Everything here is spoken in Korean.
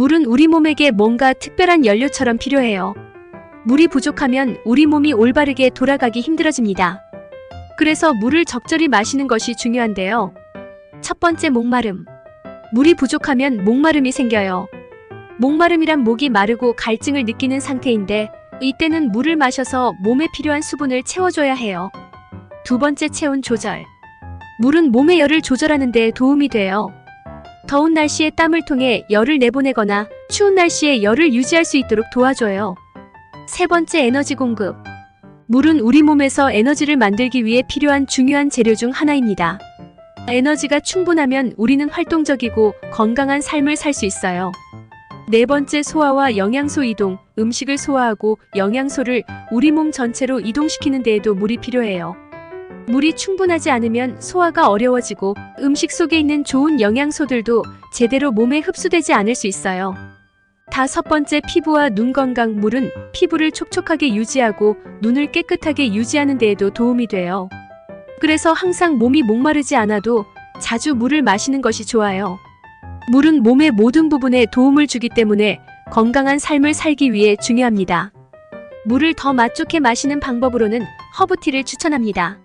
물은 우리 몸에게 뭔가 특별한 연료처럼 필요해요. 물이 부족하면 우리 몸이 올바르게 돌아가기 힘들어집니다. 그래서 물을 적절히 마시는 것이 중요한데요. 첫 번째 목마름. 물이 부족하면 목마름이 생겨요. 목마름이란 목이 마르고 갈증을 느끼는 상태인데 이때는 물을 마셔서 몸에 필요한 수분을 채워줘야 해요. 두 번째 체온 조절. 물은 몸의 열을 조절하는 데 도움이 돼요. 더운 날씨에 땀을 통해 열을 내보내거나 추운 날씨에 열을 유지할 수 있도록 도와줘요. 세 번째 에너지 공급. 물은 우리 몸에서 에너지를 만들기 위해 필요한 중요한 재료 중 하나입니다. 에너지가 충분하면 우리는 활동적이고 건강한 삶을 살 수 있어요. 네 번째 소화와 영양소 이동. 음식을 소화하고 영양소를 우리 몸 전체로 이동시키는 데에도 물이 필요해요. 물이 충분하지 않으면 소화가 어려워지고 음식 속에 있는 좋은 영양소들도 제대로 몸에 흡수되지 않을 수 있어요. 다섯 번째 피부와 눈 건강 물은 피부를 촉촉하게 유지하고 눈을 깨끗하게 유지하는 데에도 도움이 돼요. 그래서 항상 몸이 목마르지 않아도 자주 물을 마시는 것이 좋아요. 물은 몸의 모든 부분에 도움을 주기 때문에 건강한 삶을 살기 위해 중요합니다. 물을 더 맛 좋게 마시는 방법으로는 허브티를 추천합니다.